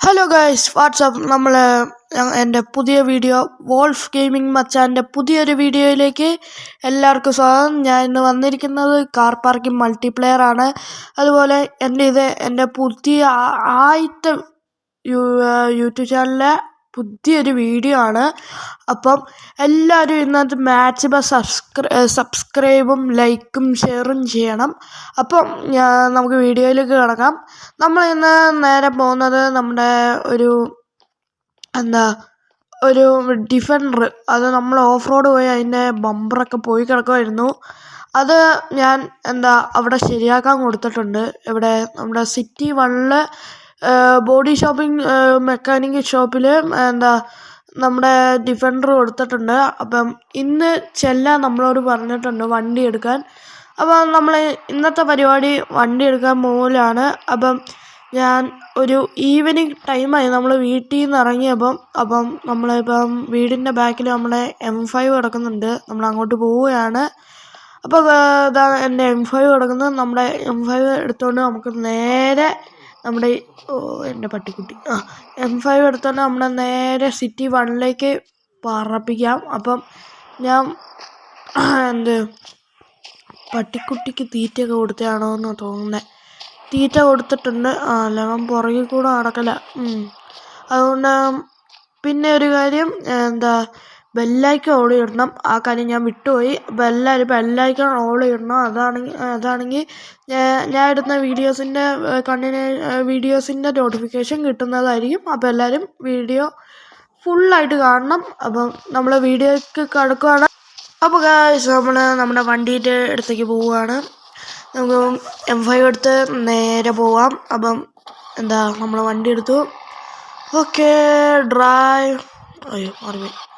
Hello guys WhatsApp നമ്മൾ എന്റെ പുതിയ വീഡിയോ വോൾഫ് ഗെയിമിംഗ് മച്ചാന്റെ പുതിയൊരു വീഡിയോയിലേക്ക് എല്ലാവർക്കും സ്വാഗതം. ഞാൻ ഇന്ന് വന്നിരിക്കുന്നത് കാർ പാർക്കിംഗ് മൾട്ടിപ്ലെയർ ആണ്. അതുപോലെ എന്റെ ഇത് എന്റെ പുതിയ ആദ്യത്തെ യൂട്യൂബ് ചാനലിലെ പുതിയൊരു വീഡിയോ ആണ്. അപ്പം എല്ലാവരും ഇന്നത്തെ മാക്സിമം സബ്സ്ക്രൈ സബ്സ്ക്രൈബും ലൈക്കും ഷെയറും ചെയ്യണം. അപ്പം നമുക്ക് വീഡിയോയിലേക്ക് കിടക്കാം. നമ്മൾ ഇന്ന് നേരെ പോകുന്നത് നമ്മുടെ ഒരു എന്താ ഒരു ഡിഫൻഡർ അത് നമ്മൾ ഓഫ് റോഡ് പോയി അതിന്റെ ബമ്പറൊക്കെ പോയി കിടക്കുമായിരുന്നു അത് ഞാൻ എന്താ അവിടെ ശരിയാക്കാൻ കൊടുത്തിട്ടുണ്ട്. ഇവിടെ നമ്മുടെ സിറ്റി വണ്ണിൽ ബോഡി ഷോപ്പിംഗ് മെക്കാനിക് ഷോപ്പിൽ എന്താ നമ്മുടെ ഡിഫൻഡർ കൊടുത്തിട്ടുണ്ട്. അപ്പം ഇന്ന് ചെല്ലാൻ നമ്മളോട് പറഞ്ഞിട്ടുണ്ട് വണ്ടി എടുക്കാൻ. അപ്പം നമ്മൾ ഇന്നത്തെ പരിപാടി വണ്ടി എടുക്കാൻ മൂലമാണ് അപ്പം ഞാൻ ഒരു ഈവനിങ് ടൈമായി നമ്മൾ വീട്ടിൽ നിന്ന് ഇറങ്ങിയപ്പം അപ്പം നമ്മളിപ്പം വീടിന്റെ ബാക്കിൽ നമ്മുടെ എം ഫൈവ് കിടക്കുന്നുണ്ട്. നമ്മൾ അങ്ങോട്ട് പോവുകയാണ്. അപ്പോൾ ഇതാ എന്റെ എം ഫൈവ് കിടക്കുന്നത് നമ്മുടെ എം ഫൈവ് എടുത്തുകൊണ്ട് നമുക്ക് നേരെ നമ്മുടെ ഓ എന്റെ പട്ടിക്കുട്ടി. ആ എം ഫൈവ് എടുത്തോണ്ട് നമ്മുടെ നേരെ സിറ്റി വണ്ണിലേക്ക് പറപ്പിക്കാം. അപ്പം ഞാൻ എന്ത് പട്ടിക്കുട്ടിക്ക് തീറ്റയൊക്കെ കൊടുത്തതാണോ എന്ന് തോന്നുന്നത് തീറ്റ കൊടുത്തിട്ടുണ്ട്. ആ ലവൻ പുറകിൽ കൂടെ നടക്കല. അതുകൊണ്ട് പിന്നെ ഒരു കാര്യം എന്താ ബെല്ലൈക്കൺ ഓൾ ഇടണം. ആ കാര്യം ഞാൻ വിട്ടുപോയി. ബെല്ലായി ബെല്ലൈക്കൺ ഓൾ ഇടണം. അതാണെങ്കിൽ അതാണെങ്കിൽ ഞാൻ- ഇടുന്ന വീഡിയോസിന്റെ കണ്ടിന്യൂ വീഡിയോസിന്റെ നോട്ടിഫിക്കേഷൻ കിട്ടുന്നതായിരിക്കും. അപ്പോൾ എല്ലാവരും വീഡിയോ ഫുള്ളായിട്ട് കാണണം. അപ്പം നമ്മൾ വീഡിയോക്ക് കിടക്കുകയാണ് അപ്പോൾ നമ്മൾ നമ്മുടെ വണ്ടീന്റെ അടുത്തേക്ക് പോവുകയാണ് നമുക്ക് എം ഫൈവ് എടുത്ത് നേരെ പോവാം. അപ്പം എന്താ നമ്മൾ വണ്ടി എടുത്തു. ഓക്കെ ഡ്രൈവ് അയ്യോ മാറിപ്പോയി.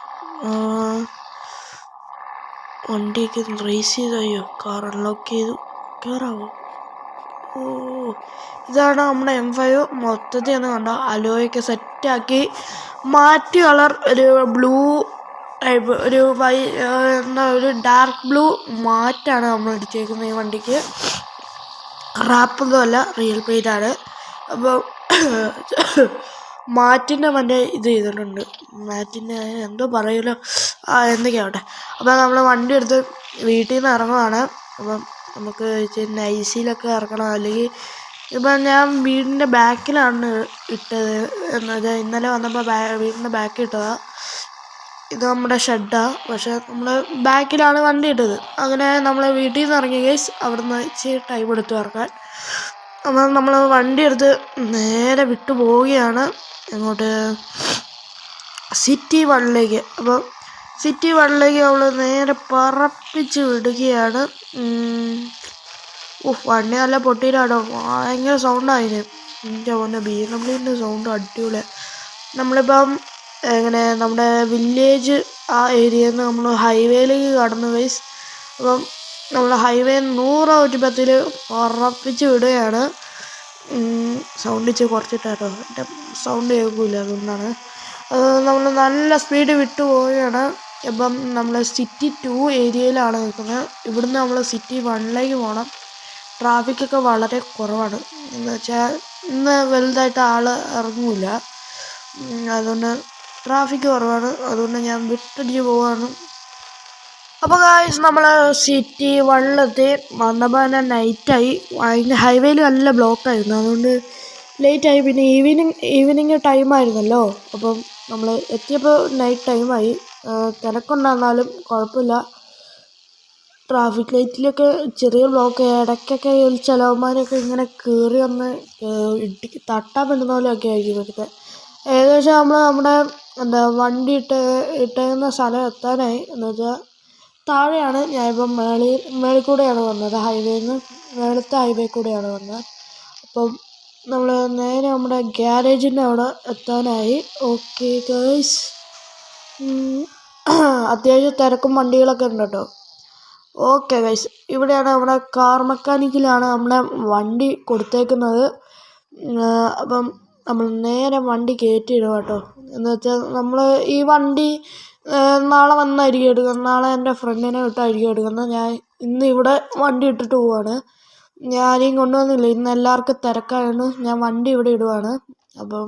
വണ്ടിയൊക്കെ റേസ് ചെയ്തു? കാർ അൺലോക്ക് ചെയ്തു. കയറാവോ ഓ ഇതാണ് നമ്മുടെ എം ഫൈവ് മൊത്തത്തിൽ ഒന്ന് കണ്ട? അലോയൊക്കെ സെറ്റാക്കി മാറ്റി കളർ. ഒരു ബ്ലൂ ടൈപ്പ് ഒരു വൈ എന്താ ഒരു ഡാർക്ക് ബ്ലൂ മാറ്റാണ് നമ്മൾ അടിച്ചേക്കുന്നത് ഈ വണ്ടിക്ക്. റാപ്പൊന്നും അല്ല റിയൽ പെയിന്റാണ് അപ്പോൾ മാറ്റിന്റെ മറ്റേ ഇത് ചെയ്തിട്ടുണ്ട്. മാറ്റിന്റെ എന്തോ പറയുമല്ലോ ആ എന്തൊക്കെയാവട്ടെ. അപ്പോൾ നമ്മൾ വണ്ടി എടുത്ത് വീട്ടിൽ നിന്ന് ഇറങ്ങുവാണ്. അപ്പം നമുക്ക് ഐ നൈസിലൊക്കെ ഇറക്കണം. അല്ലെങ്കിൽ ഇപ്പം ഞാൻ വീടിന്റെ ബാക്കിലാണ് ഇട്ടത് എന്ന് വെച്ചാൽ ഇന്നലെ വന്നപ്പോൾ ബാ വീടിന്റെ ബാക്കിൽ ഇട്ടതാണ് ഇത് നമ്മുടെ ഷെഡാണ് പക്ഷേ നമ്മൾ ബാക്കിലാണ് വണ്ടി ഇട്ടത്. അങ്ങനെ നമ്മൾ വീട്ടിൽ നിന്ന് ഇറങ്ങി അവിടെ അവിടുന്ന് ഇച്ചിരി ടൈം എടുത്തു ഇറങ്ങാൻ അപ്പം നമ്മൾ വണ്ടി എടുത്ത് നേരെ വിട്ടു പോവുകയാണ് എങ്ങോട്ട്? സിറ്റി വണ്ണിലേക്ക്. അപ്പം സിറ്റി വണ്ണിലേക്ക് നമ്മൾ നേരെ പറപ്പിച്ച് വിടുകയാണ്. ഓ വണ്ടി നല്ല പൊട്ടിയിലാണോ ഭയങ്കര സൗണ്ടായിന്. എന്റെ മോനെ ബി എം ഡബ്ല്യൂന്റെ സൗണ്ട് അടിപൊളിയാണ് നമ്മളിപ്പം എങ്ങനെ നമ്മുടെ വില്ലേജ് ആ ഏരിയയിൽ നിന്ന് നമ്മൾ ഹൈവേയിലേക്ക് കടന്നു വൈസ് അപ്പം നമ്മൾ ഹൈവേ നൂറ് നൂറ്റിപ്പത്തിൽ ഉറപ്പിച്ച് വിടുകയാണ്. സൗണ്ട് ഇച്ചിരി കുറച്ചിട്ടായിരുന്നു എന്റെ സൗണ്ട് കേൾക്കില്ല അതുകൊണ്ടാണ്. നമ്മൾ നല്ല സ്പീഡ് വിട്ടു പോവുകയാണ്. ഇപ്പം നമ്മൾ സിറ്റി ടു ഏരിയയിലാണ് നിൽക്കുന്നത്. ഇവിടുന്ന് നമ്മൾ സിറ്റി വണ്ണിലേക്ക് പോകണം ട്രാഫിക്കൊക്കെ വളരെ കുറവാണ്. എന്ന് വെച്ചാൽ ഇന്ന് വലുതായിട്ട് ആൾ ഇറങ്ങില്ല അതുകൊണ്ട് ട്രാഫിക് കുറവാണ്. അതുകൊണ്ട് ഞാൻ വിട്ടടിച്ച് പോവാണ് അപ്പോൾ ഗായ്സ് നമ്മൾ സിറ്റി വണ്ണിലെത്തി വന്നപ്പോൾ തന്നെ നൈറ്റായി അതിന്റെ ഹൈവേയിൽ നല്ല ബ്ലോക്കായിരുന്നു അതുകൊണ്ട് ലേറ്റായി പിന്നെ ഈവനിങ് ഈവനിങ് ടൈമായിരുന്നല്ലോ അപ്പം നമ്മൾ എത്തിയപ്പോൾ നൈറ്റ് ടൈമായി തിരക്കുണ്ടായിരുന്നാലും കുഴപ്പമില്ല. ട്രാഫിക് ലൈറ്റിലൊക്കെ ചെറിയ ബ്ലോക്ക് ഇടയ്ക്കൊക്കെ ഈ ചിലവന്മാരൊക്കെ ഇങ്ങനെ കയറി വന്ന് ഇടി തട്ടാൻ പറ്റുന്ന പോലെയൊക്കെ ആയിരിക്കും ഇവിടുത്തെ. ഏകദേശം നമ്മൾ നമ്മുടെ എന്താ വണ്ടി ഇട്ട് ഇട്ടുന്ന സ്ഥലം എത്താനായി. എന്ന് വെച്ചാൽ താഴെയാണ് ഞാനിപ്പം മേളിൽ മേളിൽ കൂടെയാണ് വന്നത്. ഹൈവേയിൽ നിന്ന് മേളത്തെ ഹൈവേ കൂടെയാണ് വന്നത്. അപ്പം നമ്മൾ നേരെ നമ്മുടെ ഗ്യാരേജിന്റെ അവിടെ എത്താനായി. ഓക്കെ ഗേഴ്സ് അത്യാവശ്യം തിരക്കും വണ്ടികളൊക്കെ ഉണ്ട് കേട്ടോ. Okay guys. ഇവിടെയാണ് നമ്മുടെ കാർ മെക്കാനിക്കിലാണ് നമ്മുടെ വണ്ടി കൊടുത്തേക്കുന്നത്. അപ്പം നമ്മൾ നേരെ വണ്ടി കയറ്റിയിടും കേട്ടോ. എന്ന് വെച്ചാൽ നമ്മൾ ഈ വണ്ടി നാളെ വന്നായിരിക്കും എടുക്കുന്നത് നാളെ എന്റെ ഫ്രണ്ടിനെ വിട്ടായിരിക്കും എടുക്കുന്നത് ഞാൻ ഇന്ന് ഇവിടെ വണ്ടി ഇട്ടിട്ട് പോവാണ്. ആരെയും കൊണ്ടുവന്നില്ല? ഇന്ന് എല്ലാവർക്കും തിരക്കായതുകൊണ്ട് ഞാൻ വണ്ടി ഇവിടെ ഇടുവാണ്. അപ്പം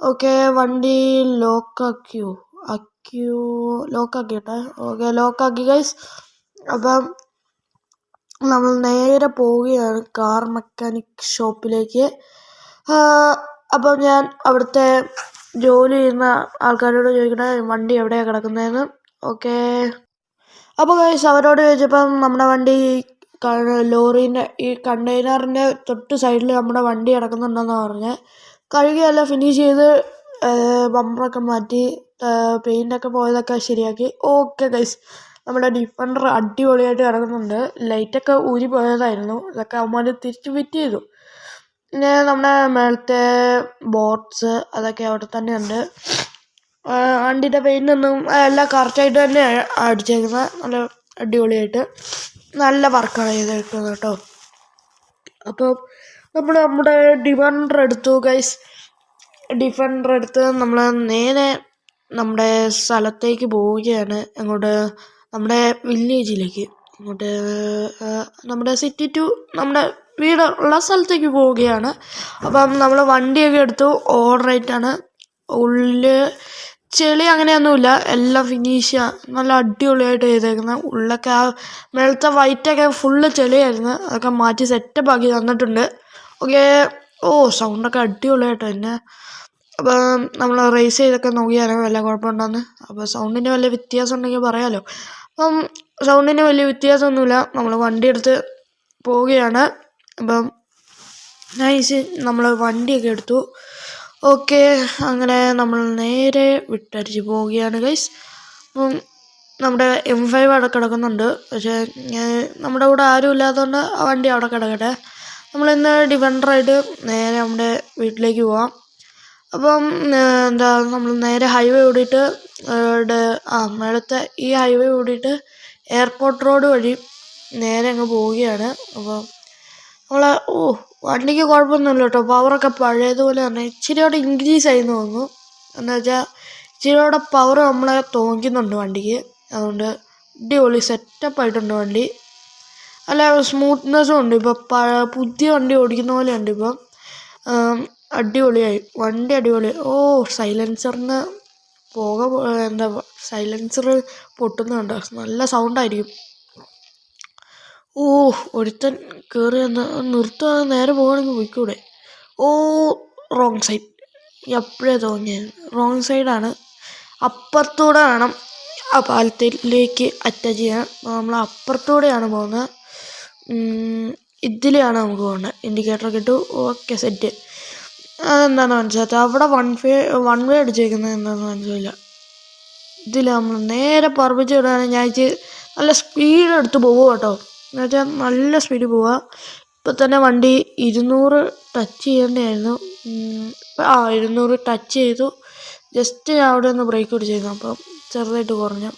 ഓക്കെ വണ്ടി ലോക്കാക്കിയോ? ആക്കിയോ? ലോക്കാക്കിയിട്ടെ? ഓക്കെ ലോക്കാക്കി ഗൈസ്. അപ്പം നമ്മൾ നേരെ പോവുകയാണ് കാർ മെക്കാനിക് ഷോപ്പിലേക്ക്. അപ്പം ഞാൻ അവിടുത്തെ ജോലി ചെയ്യുന്ന ആൾക്കാരോട് ചോദിക്കണേ വണ്ടി എവിടെയാണ് കിടക്കുന്നതെന്ന്. ഓക്കെ അപ്പോൾ ഗൈസ് അവരോട് ചോദിച്ചപ്പം നമ്മുടെ വണ്ടി ലോറീന്റെ ഈ കണ്ടെയ്നറിന്റെ തൊട്ട് സൈഡിൽ നമ്മുടെ വണ്ടി കിടക്കുന്നുണ്ടെന്നാണ് പറഞ്ഞത് കഴുകിയെല്ലാം ഫിനിഷ് ചെയ്ത് ബമ്പറൊക്കെ മാറ്റി പെയിന്റൊക്കെ പോയതൊക്കെ ശരിയാക്കി. ഓക്കെ ഗൈസ് നമ്മുടെ ഡിഫൻഡർ അടിപൊളിയായിട്ട് കിടക്കുന്നുണ്ട്. ലൈറ്റൊക്കെ ഊരി പോയതായിരുന്നു. ഇതൊക്കെ അവന്മാർ തിരിച്ച് ഫിറ്റ് ചെയ്തു. പിന്നെ നമ്മുടെ മേളത്തെ ബോട്ട്സ് അതൊക്കെ അവിടെ തന്നെ ഉണ്ട് വണ്ടിയുടെ പെയിന്റൊന്നും എല്ലാം കറക്റ്റായിട്ട് തന്നെ അടിച്ചേക്കുന്നത് നല്ല അടിപൊളിയായിട്ട് നല്ല വർക്കാണ് ചെയ്തിരിക്കുന്നത് കേട്ടോ. അപ്പോൾ നമ്മൾ നമ്മുടെ ഡിഫൻഡർ എടുത്തു ഗൈസ് ഡിഫൻഡർ എടുത്ത് നമ്മൾ നേരെ നമ്മുടെ സ്ഥലത്തേക്ക് പോവുകയാണ്. അങ്ങോട്ട് നമ്മുടെ വില്ലേജിലേക്ക് അങ്ങോട്ട് നമ്മുടെ സിറ്റി ടു നമ്മുടെ വീടുള്ള സ്ഥലത്തേക്ക് പോവുകയാണ്. അപ്പം നമ്മൾ വണ്ടിയൊക്കെ എടുത്തു ഓൾറൈറ്റാണ് ഉള്ളിൽ ചെളി അങ്ങനെയൊന്നുമില്ല. എല്ലാം ഫിനിഷ് നല്ല അടിപൊളിയായിട്ട് ചെയ്തേക്കുന്നത് ഉള്ളൊക്കെ ആ മേളത്തെ വൈറ്റൊക്കെ ഫുള്ള് ചെളിയായിരുന്നു. അതൊക്കെ മാറ്റി സെറ്റപ്പ് ആക്കി തന്നിട്ടുണ്ട്. ഓക്കെ ഓ സൗണ്ടൊക്കെ അടിപൊളിയായിട്ട് തന്നെ അപ്പം നമ്മൾ റേസ് ചെയ്തൊക്കെ നോക്കിയാണ് വല്ല കുഴപ്പമുണ്ടെന്ന്? അപ്പോൾ സൗണ്ടിന് വല്ല വ്യത്യാസം ഉണ്ടെങ്കിൽ പറയാമല്ലോ അപ്പം സൗണ്ടിന് വലിയ വ്യത്യാസമൊന്നുമില്ല. നമ്മൾ വണ്ടി എടുത്ത് പോവുകയാണ്. അപ്പം നൈസ് നമ്മൾ വണ്ടിയൊക്കെ എടുത്തു. ഓക്കെ അങ്ങനെ നമ്മൾ നേരെ വിട്ടടിച്ച് പോവുകയാണ് ഗൈസ്. അപ്പം നമ്മുടെ എം ഫൈവ് അവിടെ കിടക്കുന്നുണ്ട്. പക്ഷേ നമ്മുടെ കൂടെ ആരും ഇല്ലാത്തതുകൊണ്ട് ആ വണ്ടി അവിടെ കിടക്കട്ടെ. നമ്മളിന്ന് ഡിഫൻഡറായിട്ട് നേരെ നമ്മുടെ വീട്ടിലേക്ക് പോവാം. അപ്പം എന്താ നമ്മൾ നേരെ ഹൈവേ ഓടിയിട്ട് ആ മേളത്തെ ഈ ഹൈവേ ഓടിയിട്ട് എയർപോർട്ട് റോഡ് വഴി നേരെ അങ്ങ് പോവുകയാണ്. അപ്പോൾ നമ്മൾ ഓ വണ്ടിക്ക് കുഴപ്പമൊന്നുമില്ല കേട്ടോ പവറൊക്കെ പഴയതുപോലെ തന്നെ. ഇച്ചിരി കൂടെ ഇൻക്രീസ് ആയി തോന്നുന്നു. എന്താ വെച്ചാൽ പവർ നമ്മളെ തോന്നിക്കുന്നുണ്ട് വണ്ടിക്ക്. അതുകൊണ്ട് അടിപൊളി സെറ്റപ്പ് ആയിട്ടുണ്ട് വണ്ടി. അല്ല സ്മൂത്ത്നെസ്സും ഉണ്ട്. ഇപ്പോൾ പുതിയ വണ്ടി ഓടിക്കുന്ന പോലെ ഉണ്ട് ഇപ്പം. അടിപൊളിയായി. വണ്ടി അടിപൊളി. ഓ സൈലൻസറിന് പുക എന്താ സൈലൻസർ പൊട്ടുന്നുണ്ട്. നല്ല സൗണ്ടായിരിക്കും ഓ ഒരുത്തൻ കയറി വന്ന നിർത്തുക നേരെ പോകണമെങ്കിൽ പോയിക്കൂടെ. ഓ റോങ് സൈഡ് എപ്പോഴേ തോന്നിയത്? റോങ് സൈഡാണ് അപ്പുറത്തൂടെ വേണം ആ പാലത്തിലേക്ക് അറ്റാച്ച് ചെയ്യാൻ. നമ്മൾ അപ്പുറത്തൂടെയാണ് പോകുന്നത്. ഇതിലെയാണ് നമുക്ക് പോകേണ്ടത്. ഇൻഡിക്കേറ്റർ ഇട്ടു. ഓക്കെ സെറ്റ് അതെന്താണെന്ന് മനസ്സിലാത്ത അവിടെ വൺ വേ വൺ വേ അടിച്ചേക്കുന്നത് എന്താണെന്ന് മനസ്സിലായില്ല. ഇതിൽ നമ്മൾ നേരെ പറപ്പിച്ച് വിടുകയാണെങ്കിൽ ഞാൻ നല്ല സ്പീഡ് എടുത്ത് പോകും കേട്ടോ എന്ന് വെച്ചാൽ നല്ല സ്പീഡിൽ പോവുക ഇപ്പം തന്നെ വണ്ടി ഇരുന്നൂറ് ടച്ച് ചെയ്യേണ്ടതായിരുന്നു. ആ ഇരുന്നൂറ് ടച്ച് ചെയ്തു. ജസ്റ്റ് ഞാൻ അവിടെ ഒന്ന് ബ്രേക്ക് പിടിച്ചിരുന്നു. അപ്പം ചെറുതായിട്ട് കുറഞ്ഞു.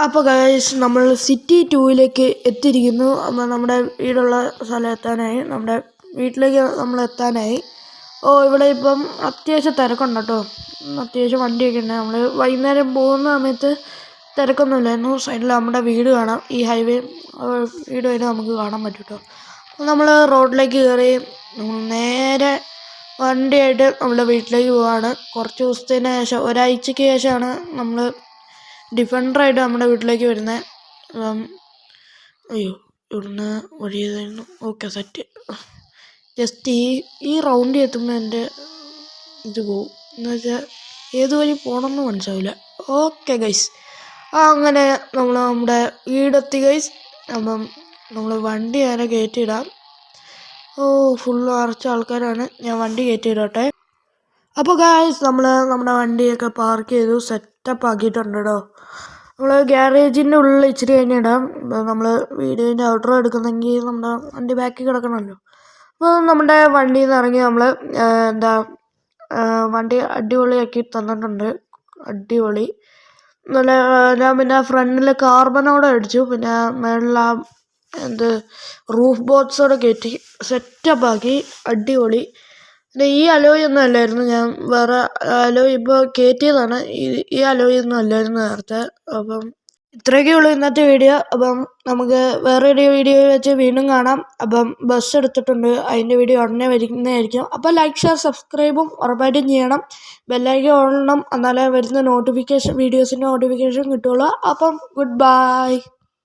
അപ്പോൾ ഗൈസ് നമ്മൾ സിറ്റി ടൂവിലേക്ക് എത്തിയിരിക്കുന്നു. അപ്പോൾ നമ്മുടെ വീടുള്ള സ്ഥലം എത്താനായി. നമ്മുടെ വീട്ടിലേക്ക് നമ്മൾ എത്താനായി. ഓ ഇവിടെ ഇപ്പം അത്യാവശ്യം തിരക്കുണ്ട് കേട്ടോ. അത്യാവശ്യം വണ്ടിയൊക്കെ ഉണ്ട്. നമ്മൾ വൈകുന്നേരം പോകുന്ന സമയത്ത് തിരക്കൊന്നുമില്ലായിരുന്നു. സൈഡിൽ നമ്മുടെ വീട് കാണാം. ഈ ഹൈവേ വീട് വരെ നമുക്ക് കാണാൻ പറ്റും കേട്ടോ നമ്മൾ റോഡിലേക്ക് കയറി നേരെ വണ്ടിയായിട്ട് നമ്മുടെ വീട്ടിലേക്ക് പോവാണ്. കുറച്ച് ദിവസത്തിന് ശേഷം ഒരാഴ്ചയ്ക്ക് ശേഷമാണ് നമ്മൾ ഡിഫൻഡറായിട്ട് നമ്മുടെ വീട്ടിലേക്ക് വരുന്നത് അയ്യോ ഇവിടുന്ന് വഴിയതായിരുന്നു. Okay set. ജസ്റ്റ് ഈ ഈ റൗണ്ടിൽ എത്തുമ്പോൾ എന്റെ ഇത് പോവും. എന്ന് വെച്ചാൽ ഏത് വഴി പോകണമെന്ന് മനസ്സിലാവില്ല. Okay guys. അങ്ങനെ നമ്മൾ നമ്മുടെ വീടെത്തി ഗൈസ് അപ്പം നമ്മൾ വണ്ടി അങ്ങനെ കയറ്റിയിടാം ഓ ഫുള്ള് നിറച്ച ആൾക്കാരാണ്. ഞാൻ വണ്ടി കയറ്റിയിടട്ടെ അപ്പോൾ ഗായ്സ് നമ്മൾ നമ്മുടെ വണ്ടിയൊക്കെ പാർക്ക് ചെയ്തു സെറ്റപ്പ് ആക്കിയിട്ടുണ്ട് കേട്ടോ നമ്മൾ ഗ്യാരേജിന്റെ ഉള്ളിൽ ഇച്ചിരി കഴിഞ്ഞ് ഇടാം. നമ്മൾ വീഡിയോന്റെ ഔട്ടർ എടുക്കുന്നെങ്കിൽ നമ്മുടെ വണ്ടി ബാക്കിൽ കിടക്കണമല്ലോ. അപ്പോൾ നമ്മുടെ വണ്ടിയിൽ നിന്ന് ഇറങ്ങി നമ്മൾ എന്താ വണ്ടി അടിപൊളിയാക്കി തന്നിട്ടുണ്ട്. അടിപൊളി. നല്ല ഞാൻ പിന്നെ ഫ്രണ്ടിൽ കാർബണോടെ അടിച്ചു. പിന്നെ മേളിൽ ആ എന്ത് റൂഫ് ബോക്സോടെ കയറ്റി. സെറ്റപ്പാക്കി അടിപൊളി. പിന്നെ ഈ അലോയ് ഒന്നും അല്ലായിരുന്നു. ഞാൻ വേറെ അലോയ് ഇപ്പോൾ കയറ്റിയതാണ്. ഈ ഈ അലോയ് ഒന്നും അല്ലായിരുന്നു നേരത്തെ. അപ്പം ഇത്രയൊക്കെ ഉള്ളൂ ഇന്നത്തെ വീഡിയോ. അപ്പം നമുക്ക് വേറൊരു വീഡിയോ വെച്ച് വീണ്ടും കാണാം. അപ്പം ബസ് എടുത്തിട്ടുണ്ട്. അതിന്റെ വീഡിയോ ഉടനെ വരുന്നതായിരിക്കും. അപ്പോൾ ലൈക്ക് ഷെയർ സബ്സ്ക്രൈബും ഉറപ്പായിട്ടും ചെയ്യണം. ബെല്ലൈക്കൻ ഓടണം എന്നാലേ വരുന്ന നോട്ടിഫിക്കേഷൻ വീഡിയോസിന്റെ നോട്ടിഫിക്കേഷൻ കിട്ടുള്ളൂ അപ്പം ഗുഡ് ബൈ